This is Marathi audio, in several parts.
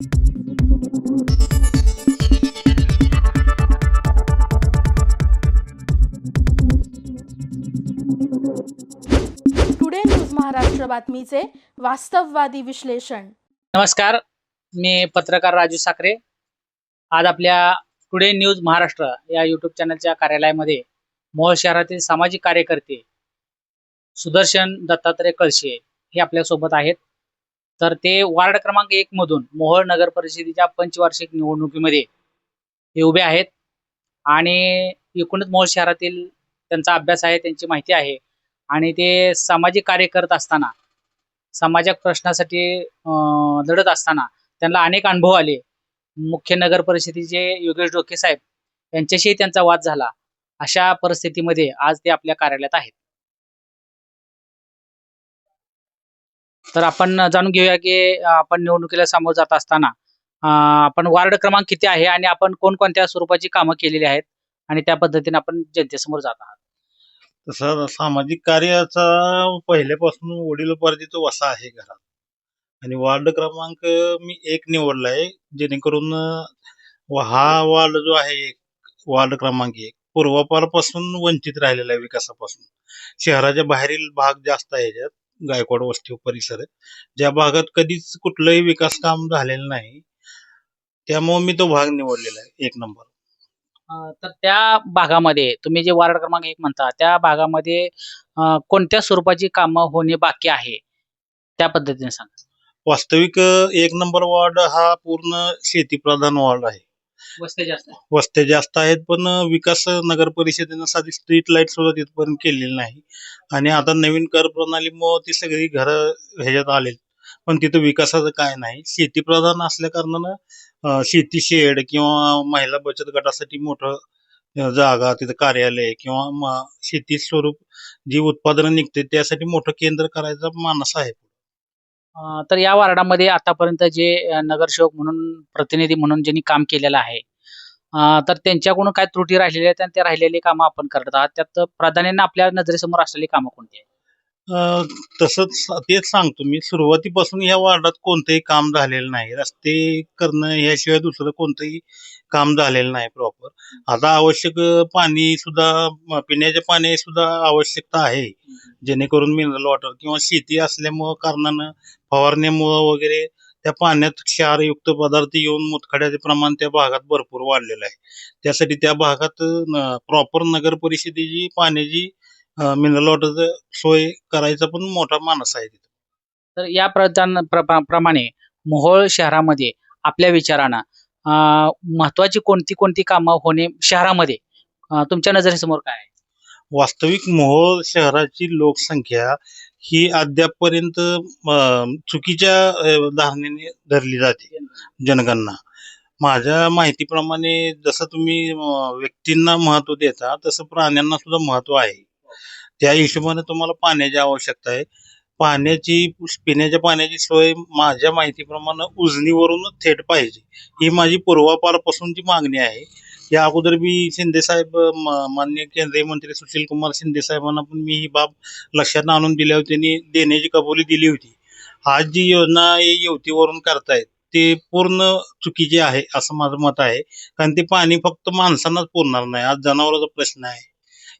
टुडे न्यूज महाराष्ट्र बातमीचे वास्तववादी विश्लेषण नमस्कार मी पत्रकार राजू साखरे. आज आपल्या टुडे न्यूज महाराष्ट्र या युट्यूब चॅनलच्या कार्यालयामध्ये मोहोळ शहरातील सामाजिक कार्यकर्ते सुदर्शन दत्तात्रय कळशे हे आपल्यासोबत आहेत. तर ते वार्ड क्रमांक एक मधून मोहोळ नगर परिषदेच्या पंचवार्षिक निवडणुकीमध्ये हे उभे आहेत. आणि एकूणच मोहोळ शहरातील त्यांचा अभ्यास आहे त्यांची माहिती आहे. आणि ते सामाजिक कार्य करत असताना सामाजिक प्रश्नासाठी लढत असताना त्यांना अनेक अनुभव आले. मुख्य नगर परिषदेचे योगेश डोके साहेब यांच्याशी त्यांचा वाद झाला. अशा परिस्थितीमध्ये आज ते आपल्या कार्यालयात आहेत. तर आपण जाणून घेऊया की आपण निवडणुकीला सामोरं जात असताना आपण वार्ड क्रमांक किती आहे आणि आपण कोणकोणत्या स्वरूपाची कामं केलेली आहेत आणि त्या पद्धतीने आपण जनतेसमोर जात आहात? तसं सामाजिक कार्याचा पहिल्यापासून वडीलोपार्जित वसा आहे घरात. आणि वार्ड क्रमांक मी एक निवडलाय जेणेकरून हा वार्ड जो आहे एक वार्ड क्रमांक एक पूर्वापारपासून वंचित राहिलेला आहे विकासापासून. शहराच्या बाहेरील भाग जास्त आहे याच्यात. गायकवाड वस्ती परिसर ज्या भागात कधीच कुठलंही विकास काम झालेलं नाही त्यामुळे मी तो भाग निवडलेला आहे एक नंबर. अं, तर त्या भागामध्ये तुम्ही जे वार्ड क्रमांक एक म्हणता त्या भागामध्ये अं, कोणत्या स्वरूपाची कामं होणे बाकी आहे? त्या पद्धतीने सांगा. वास्तविक अं, एक नंबर वार्ड हा पूर्ण शेतीप्रधान वार्ड आहे. वस्ते जास्त वस्त्या जास्त आहेत पण विकास नगर परिषदेनं साधी स्ट्रीट लाइट सुद्धा तिथपर्यंत केलेली नाही. आणि आता नवीन कर प्रणालीमुळे ती सगळी घरं ह्याच्यात आले पण तिथं विकासाचं काय नाही. शेती प्रधान असल्या कारणानं शेती शेड किंवा महिला बचत गटासाठी मोठं अं, जागा तिथं कार्यालय किंवा म- शेती स्वरूप जी उत्पादनं निघते त्यासाठी मोठं केंद्र करायचा मानस आहे. तर या वार्डामध्ये आतापर्यंत जे नगरसेवक म्हणून प्रतिनिधी म्हणून ज्यांनी काम केलेलं आहे तर त्यांच्याकडून काय त्रुटी राहिलेल्या आहेत आणि त्या राहिलेली कामं आपण करत आहात. त्यात प्राधान्याने आपल्या नजरेसमोर असलेली कामं कोणती आहेत? तसंच तेच सांगतो मी. सुरुवातीपासून या वार्डात कोणतंही काम झालेलं नाही. रस्ते करणं ह्याशिवाय दुसरं कोणतंही काम झालेलं नाही प्रॉपर आता आवश्यक पाणी सुद्धा पिण्याचे पाणी सुद्धा आवश्यकता आहे. जेणेकरून मिनरल वॉटर किंवा शेती असल्यामुळं कारणानं फवारण्यामुळं वगैरे त्या पाण्यात क्षारयुक्त पदार्थ येऊन मुतखड्याचे प्रमाण त्या भागात भरपूर वाढलेलं आहे. त्यासाठी त्या भागात प्रॉपर नगर परिषदेची पाण्याची मिनरल वॉटरचं सोय करायचा पण मोठा मानस आहे तिथं. तर या प्रधान प्र- प्र- प्रमाणे मोहोळ शहरामध्ये आपल्या विचारानं अं, महत्वाची कोणती कोणती कामं होणे शहरामध्ये अं, तुमच्या नजरेसमोर काय आहे? वास्तविक मोहोळ शहराची लोकसंख्या ही अद्यापपर्यंत अं, चुकीच्या अं, धारणेने धरली जाते जनगणना. माझ्या माहितीप्रमाणे जसं तुम्ही अं, व्यक्तींना महत्त्व देता तसं प्राण्यांना सुद्धा महत्त्व आहे. त्या हिशोबाने तुम्हाला पाण्याची आवश्यकता आहे. पाण्याची पिण्याच्या पाण्याची सोय माझ्या माहितीप्रमाणे उजनीवरूनच थेट पाहिजे. ही माझी पूर्वापारपासूनची मागणी आहे. या अगोदर मी शिंदे साहेब केंद्रीय मंत्री सुशील कुमार शिंदे साहेबांना पण मी ही बाब लक्षात आणून दिल्या होती आणि देण्याची कबुली दिली होती. आज जी योजना हे युवतीवरून करतायत ते पूर्ण चुकीचे आहे असं माझं मत आहे. कारण ते पाणी फक्त माणसांनाच पुरणार नाही. आज जनावरांचा प्रश्न आहे.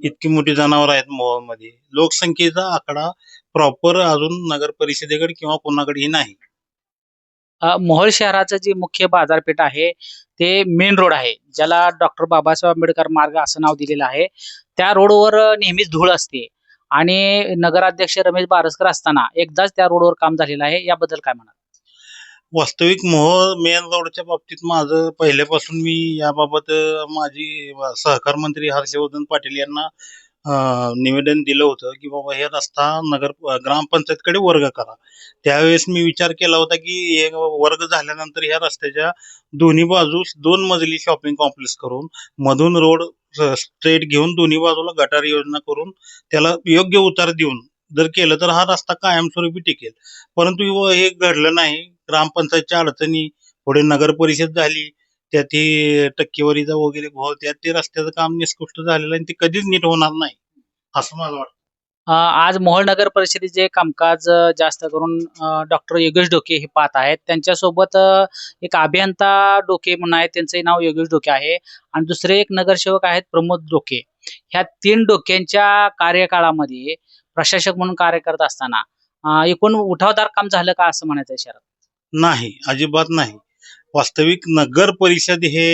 इतकी मोठी जनावर आहेत मोहोळमध्ये लोकसंख्येचा आकडा प्रॉपर अजून नगर परिषदेकडे किंवा कोणाकडेही नाही. मोहोळ शहराचं जे मुख्य बाजारपेठ आहे ते मेन रोड आहे ज्याला डॉक्टर बाबासाहेब आंबेडकर मार्ग असं नाव दिलेलं आहे. त्या रोडवर नेहमीच धूळ असते आणि नगराध्यक्ष रमेश बारसकर असताना एकदाच त्या रोडवर काम झालेलं आहे. याबद्दल काय म्हणा वास्तविक मोहोळ मेन रोडच्या बाबतीत माझं पहिल्यापासून मी याबाबत माझी सहकार मंत्री हर्षवर्धन पाटील यांना निवेदन दिलं होतं की बाबा हे रस्ता नगर ग्रामपंचायतकडे वर्ग करा. त्यावेळेस मी विचार केला होता की हे वर्ग झाल्यानंतर ह्या रस्त्याच्या दोन्ही बाजूस दोन मजली शॉपिंग कॉम्प्लेक्स करून मधून रोड स्ट्रेट घेऊन दोन्ही बाजूला गटार योजना करून त्याला योग्य उतार देऊन जर केलं तर हा रस्ता कायमस्वरूपी टिकेल. परंतु हे घडलं नाही. ग्रामपंचायतच्या अडचणी पुढे नगर परिषद झाली त्यात ही टक्केवारीचा वगैरे भाव त्यात ते रस्त्याचं काम निष्कृष्ट झालेलं आहे आणि ते कधीच नीट होणार नाही असं मला वाटतं. अ, आज मोहोळ नगर परिषदेचे कामकाज अ, जास्त करून डॉक्टर योगेश डोके हे पाहत आहेत. त्यांच्यासोबत अ, एक अभियंता डोके म्हणून आहेत. त्यांचे नाव योगेश डोके आहे. आणि दुसरे एक नगरसेवक आहेत प्रमोद डोके. ह्या तीन डोक्यांच्या कार्यकाळामध्ये प्रशासक म्हणून कार्य करत असताना अ, एकूण उठावदार काम झालं का असं म्हणायचं आहे शरद? नाही अजिबात नाही. वास्तविक नगर परिषद हे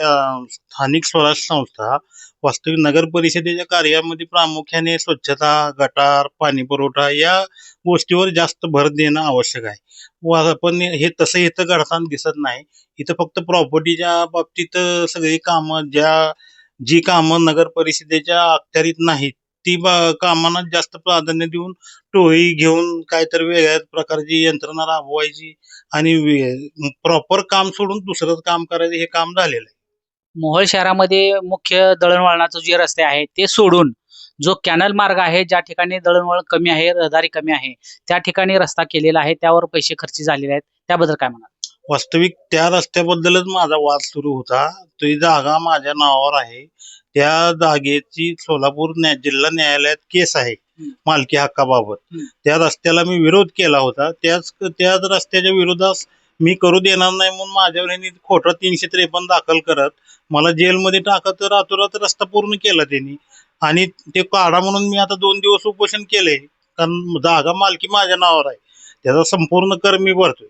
अं, स्थानिक स्वराज्य संस्था वास्तविक नगर परिषदेच्या कार्यामध्ये प्रामुख्याने स्वच्छता गटार पाणी पुरवठा या गोष्टीवर जास्त भर देणं आवश्यक आहे. व पण हे तसं इथं घडताना दिसत नाही. इथं फक्त प्रॉपर्टीच्या बाबतीत सगळी कामं ज्या जी कामं नगर परिषदेच्या अखत्यारीत नाहीत ती बा- कामांना जास्त प्राधान्य देऊन टोळी घेऊन काहीतरी वेगळ्या प्रकारची यंत्रणा राबवायची आणि प्रॉपर काम सोडून दुसरंच काम करायचं हे काम झालेलं आहे. मोहोळ शहरामध्ये मुख्य दळणवळणाचे जे रस्ते आहेत ते सोडून जो कॅनल मार्ग आहे ज्या ठिकाणी दळणवळण कमी आहे रहदारी कमी आहे त्या ठिकाणी रस्ता केलेला आहे त्यावर पैसे खर्च झालेले आहेत. त्याबद्दल काय म्हणाल? वास्तविक त्या रस्त्याबद्दलच माझा वाद सुरू होता. ती जागा माझ्या नावावर आहे. त्या जागेची सोलापूर न्या- जिल्हा न्यायालयात केस आहे. मालकी हक्काबाबत. हम्म. त्या रस्त्याला मी विरोध केला होता. त्याच त्याच रस्त्याच्या विरोधात मी करू देणार नाही म्हणून माझ्यावर यांनी खोटा तीनशे त्रेपन्न दाखल करत मला जेलमध्ये टाकत रातोरात रस्ता पूर्ण केला त्यांनी. आणि ते काढा म्हणून मी आता दोन दिवस उपोषण केले कारण जागा मालकी माझ्या नावावर आहे. त्याचा संपूर्ण कर मी भरतोय.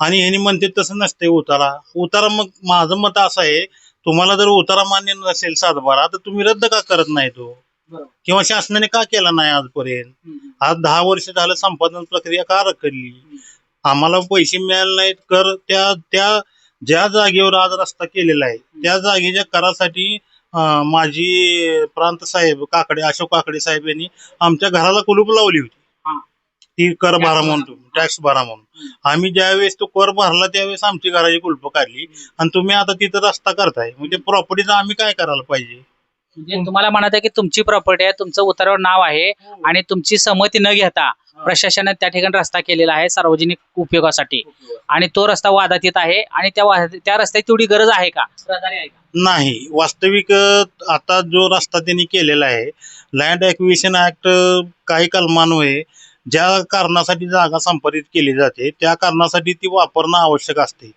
आणि ह्यांनी म्हणते तसं नसते उतारा. उतारा मग माझं मत असं आहे तुम्हाला जर उतारा मान्य नसेल सातबारा तर तुम्ही रद्द का करत नाही तो बरोबर. किंवा शासनाने का केला नाही आजपर्यंत? आज दहा वर्ष झालं संपादन प्रक्रिया का रखडली? आम्हाला पैसे मिळाले नाहीत कर त्या त्या ज्या जागेवर आज रस्ता केलेला आहे त्या जागेच्या करासाठी माजी प्रांत साहेब काकडे अशोक काकडे साहेब यांनी आमच्या घराला कुलूप लावली होती. हा. ती कर भरा. म्हणून टॅक्स भरा म्हणून. आम्ही ज्यावेळेस तो कर भरला त्यावेळेस आमची घराची कुलप काढली. आणि तुम्ही आता तिथं रस्ता करताय. म्हणजे प्रॉपर्टीचा आम्ही काय करायला पाहिजे? म्हणजे तुम्हाला म्हणत आहे की तुमची प्रॉपर्टी आहे तुमचं उतारावर नाव आहे आणि तुमची संमती न घेता प्रशासनाने त्या ठिकाणी रस्ता केलेला आहे सार्वजनिक उपयोगासाठी. आणि तो रस्ता वादात येत आहे आणि त्या त्या रस्त्याची तेवढी गरज आहे का? रहदारी आहे का? नाही. वास्तविक अ, आता जो रस्ता त्यांनी केलेला आहे लँड ॲक्विशन ऍक्ट काही कलमान्वये ज्या कारणासाठी जागा संपादित केली जाते त्या कारणासाठी ती वापरणं आवश्यक असते.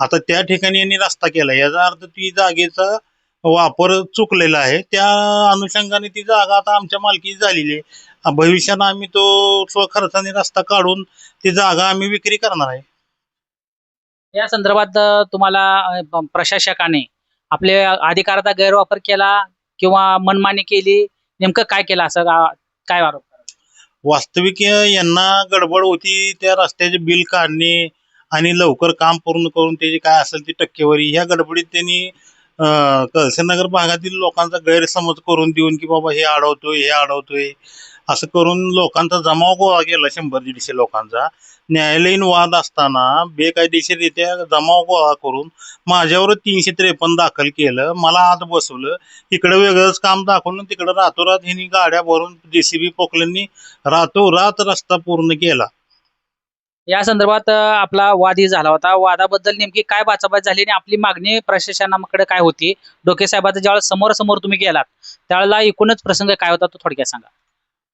आता त्या ठिकाणी यांनी रस्ता केला. याचा अर्थ ती जागेचा वापर चुकलेला आहे. त्या अनुषंगाने ती जागा आता आमच्या मालकीची झालेली आहे. भविष्यात आम्ही तो स्वखर्चाने रस्ता काढून ती जागा आम्ही विक्री करणार आहे. या संदर्भात तुम्हाला प्रशासकाने आपले अधिकाराचा गैरवापर केला किंवा मनमानी केली? नेमकं काय केलं असं काय आरोप वास्तविक यांना गडबड होती त्या रस्त्याचे बिल काढणे आणि लवकर काम पूर्ण करून त्याची काय असेल ती टक्केवारी ह्या गडबडीत त्यांनी अं, कळसेनगर भागातील लोकांचा गैरसमज करून देऊन की बाबा हे अडवतोय हे अडवतोय असं करून लोकांचा जमाव गोळा केला शंभर दीडशे लोकांचा. न्यायालयीन वाद असताना बेकायदेशीररित्या जमाव गोळा करून माझ्यावर तीनशे त्रेपन्न दाखल केलं. मला आत बसवलं. इकडं वेगळंच काम दाखवलं तिकडं रातोरात ह्यांनी गाड्या भरून जेसीबी पोकल्यांनी रातोरात रस्ता पूर्ण केला. या संदर्भात आपला वादही झाला होता. वादाबद्दल नेमकी काय बाचाबाच झाली आणि आपली मागणी प्रशासनाकडे काय होती? डोके साहेबाचा ज्यावेळेस समोर समोर तुम्ही गेलात त्यावेळेला एकूणच प्रसंग काय होता तो थोडक्यात सांगा.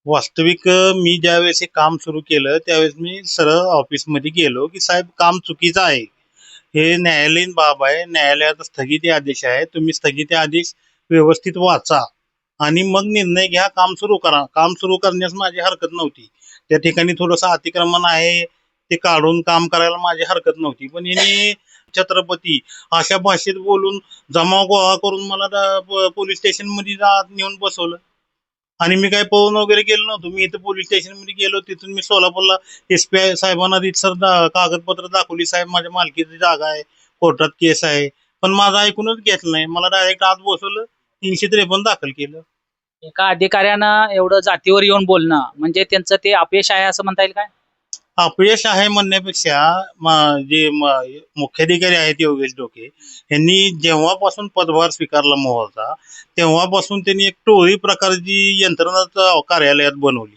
वास्तविक मी ज्यावेळेस हे काम सुरू केलं त्यावेळेस मी सरळ ऑफिसमध्ये गेलो की साहेब काम चुकीचं आहे. हे न्यायालयीन बाब आहे. न्यायालयाचा स्थगिती आदेश आहे. तुम्ही स्थगिती आदेश व्यवस्थित वाचा आणि मग निर्णय घ्या. काम सुरू करा. काम सुरू करण्यास माझी हरकत नव्हती. त्या ठिकाणी थोडंसं अतिक्रमण आहे ते काढून काम करायला माझी हरकत नव्हती. पण यांनी छत्रपती अशा भाषेत बोलून जमाव गोळा करून मला पोलीस स्टेशनमध्ये जा नेऊन बसवलं. आणि मी काय पळून वगैरे गेलो नव्हतो. मी इथं पोलीस स्टेशनमध्ये गेलो. तिथून मी सोलापूरला एस पी आय साहेबांना सर कागदपत्र दाखवली. साहेब माझ्या मालकीची जागा आहे. कोर्टात केस आहे. पण माझं ऐकूनच घेतलं नाही. मला डायरेक्ट आज बसवलं. तीनशे त्रेपन्न दाखल केलं. एका अधिकाऱ्यानं एवढं जातीवर येऊन बोलणं म्हणजे त्यांचं ते अपयश आहे असं म्हणता येईल काय? अपयश आहे म्हणण्यापेक्षा म- जे म- मुख्याधिकारी आहेत योगेश डोके यांनी जेव्हापासून पदभार स्वीकारला मोहरचा तेव्हापासून त्यांनी एक टोळी प्रकारची यंत्रणा कार्यालयात बनवली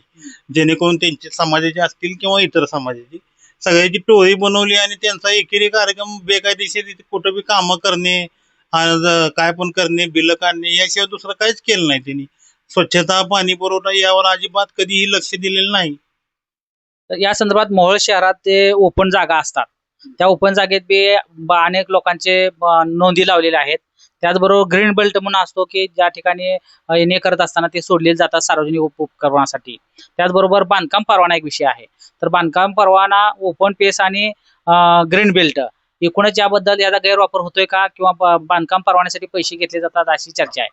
जेणेकरून त्यांचे समाजाचे असतील किंवा इतर समाजाची सगळ्याची टोळी बनवली आणि त्यांचा एकेरी कार्यक्रम बेकायदेशीर कुठं बी कामं करणे आणि ज- काय पण करणे बिलं काढणे याशिवाय दुसरं काहीच केलं नाही त्यांनी. स्वच्छता पाणी पुरवठा यावर अजिबात कधीही लक्ष दिलेलं नाही. या संदर्भात मोहोळ शहरात ते ओपन जागा असतात त्या ओपन जागेत बी अनेक लोकांचे नोंदी लावलेल्या आहेत. त्याचबरोबर ग्रीन बेल्ट म्हणून असतो की ज्या ठिकाणी येणे करत असताना ते सोडलेले जातात सार्वजनिक उप- उपक्रमासाठी त्याचबरोबर बांधकाम परवाना एक विषय आहे. तर बांधकाम परवाना ओपन पेस आणि ग्रीन बेल्ट एकूणच याबद्दल याचा गैरवापर होतोय का? किंवा बांधकाम परवान्यासाठी पैसे घेतले जातात अशी चर्चा आहे.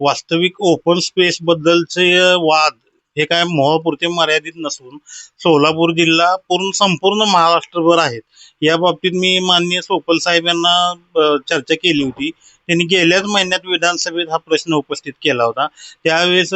वास्तविक ओपन स्पेस बद्दलचे वाद हे काय मोहापुरते मर्यादित नसून सोलापूर जिल्हा पूर्ण संपूर्ण महाराष्ट्रभर आहेत या बाबतीत मी माननीय सोपल साहेब यांना चर्चा केली होती. त्यांनी गेल्याच महिन्यात विधानसभेत हा प्रश्न उपस्थित केला होता. त्यावेळेस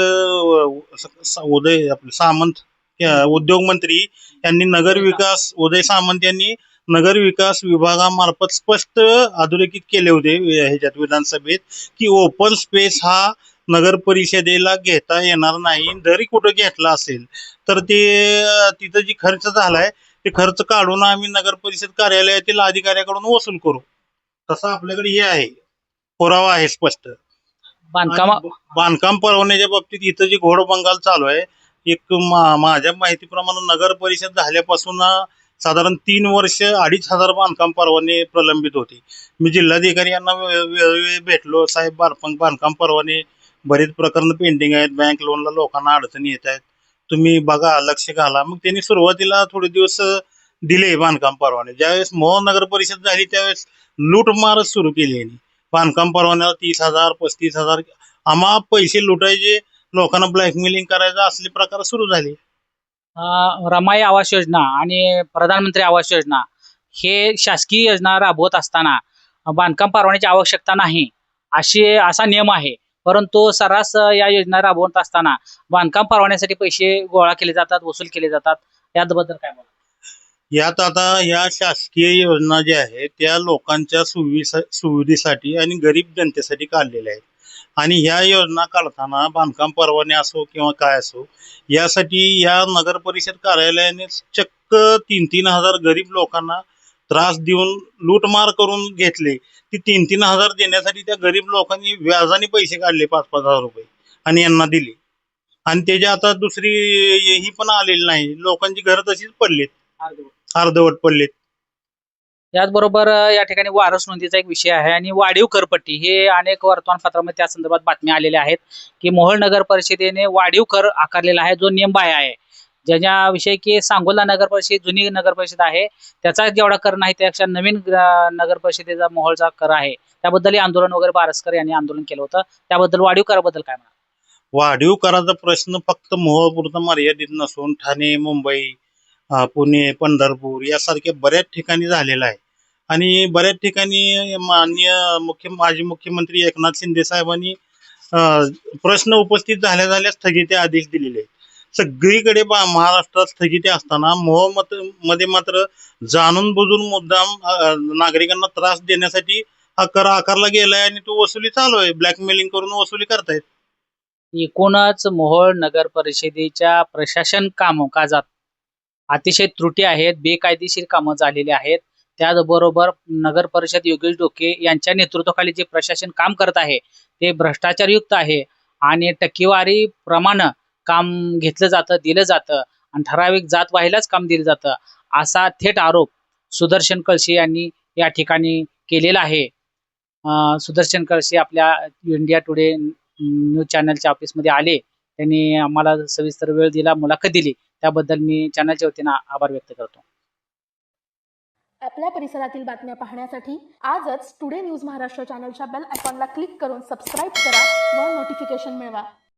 उदय आपले सामंत उद्योग उद्योगमंत्री यांनी नगर विकास उदय सामंत यांनी नगर विकास विभागामार्फत स्पष्ट अधोरेखित केले होते ह्याच्यात विधानसभेत की ओपन स्पेस हा नगर परिषदेला घेता येणार नाही. जरी कुठं घेतला असेल तर ते तिथं जी खर्च झालाय ते खर्च काढून आम्ही नगर परिषद कार्यालयातील अधिकाऱ्याकडून वसूल करू. तसं आपल्याकडे हे आहे. पुरावा आहे स्पष्ट. बांधकाम बांधकाम परवान्याच्या बाबतीत इथं जी घोडबंगाल चालू आहे एक माझ्या माहितीप्रमाणे नगर परिषद झाल्यापासून साधारण तीन वर्ष अडीच हजार बांधकाम परवाने प्रलंबित होते. मी जिल्हाधिकारी यांना वेळोवेळी भेटलो. साहेब बांधकाम बांधकाम परवाने बरेच प्रकरण पेंडिंग आहेत. बँक लोनला लोकांना अडचणी येत आहेत. तुम्ही बघा लक्ष घाला. मग त्यांनी सुरुवातीला थोडे दिवस दिले बांधकाम परवाने. ज्यावेळेस मोहन नगर परिषद झाली त्यावेळेस लूटमारच सुरू केली यांनी. बांधकाम परवान्याला तीस हजार पस्तीस हजार आम्हा पैसे लुटायचे लोकांना ब्लॅकमेलिंग करायचं असले प्रकार सुरू झाले. रमाई आवास योजना आणि प्रधानमंत्री आवास योजना हे शासकीय योजना राबवत असताना बांधकाम परवान्याची आवश्यकता नाही अशी असा नियम आहे. परंतु सर्रास या योजना राबवत असताना बांधकाम परवान्यासाठी पैसे गोळा केले जातात वसूल केले जातात. याबद्दल काय बोला यात आता या शासकीय योजना ज्या आहेत त्या लोकांच्या सुविधा सुविधेसाठी आणि गरीब जनतेसाठी काढलेल्या आहेत. आणि ह्या योजना काढताना बांधकाम परवाने असो किंवा काय असो यासाठी या नगर परिषद कार्यालयाने चक्क तीन तीन हजार गरीब लोकांना त्रास देऊन लूटमार करून घेतले. ती तीन तीन हजार देण्यासाठी त्या गरीब लोकांनी व्याजाने पैसे काढले पाच पाच हजार रुपये. आणि यांना दिले. आणि त्याची आता दुसरी ही पण आलेली नाही. लोकांची घरं तशीच पडलीत. अर्धवट पडलेत. त्याचबरोबर या ठिकाणी वारस नोंदीचा एक विषय आहे आणि वाढीव करपट्टी. हे अनेक वर्तमानपत्रामध्ये त्या संदर्भात बातम्या आलेल्या आहेत की मोहोळ नगर परिषदेने वाढीव कर आकारलेला आहे जो नियमबाह्य आहे. ज्याच्याविषयी की सांगोला नगर परिषद जुनी नगर परिषद आहे त्याचा जेवढा कर नाही त्यापेक्षा नवीन नगर परिषदेचा मोहोळचा कर आहे. त्याबद्दल आंदोलन वगैरे बारसकर यांनी आंदोलन केलं होतं. त्याबद्दल वाढीव कराबद्दल काय म्हणा वाढीव कराचा प्रश्न फक्त मोहोळपुरता मर्यादित नसून ठाणे मुंबई पुणे पंढरपूर यासारख्या बऱ्याच ठिकाणी झालेला आहे. आणि बऱ्याच ठिकाणी माननीय मुख्य माजी मुख्यमंत्री एकनाथ शिंदे साहेबांनी प्रश्न उपस्थित झाल्या झाल्या स्थगिती आदेश दिलेले आहेत. सगळीकडे बा- महाराष्ट्रात स्थगिती असताना मोह मत मध्ये मात्र जाणून बुजून मुद्दाम नागरिकांना त्रास देण्यासाठी हा कर आकारला गेलाय आणि तो वसुली चालू आहे. ब्लॅकमेलिंग करून वसुली करतायत. एकूणच मोहोळ नगर परिषदेच्या प्रशासन कामकाजात अतिशय त्रुटी आहेत बेकायदेशीर कामं झालेली आहेत. त्याचबरोबर नगर परिषद योगेश डोके यांच्या नेतृत्वाखाली जे प्रशासन काम करत आहे ते भ्रष्टाचारयुक्त आहे. आणि टक्केवारी प्रमाण काम घेतलं जातं दिलं जातं. आणि ठराविक जात व्हायलाच काम दिलं जातं. असा थेट आरोप सुदर्शन कळशी यांनी या ठिकाणी केलेला आहे. सुदर्शन कळशी आपल्या इंडिया टुडे न्यूज चॅनलच्या ऑफिसमध्ये आले. त्यांनी आम्हाला सविस्तर वेळ दिला मुलाखत दिली. त्याबद्दल मी चॅनलच्या वतीनं आभार व्यक्त करतो. आपल्या परिसरातील बातम्या पाहण्यासाठी आजच टुडे न्यूज महाराष्ट्र चॅनलच्या बेल आयकॉनला क्लिक करून सबस्क्राईब करा व नोटिफिकेशन मिळवा.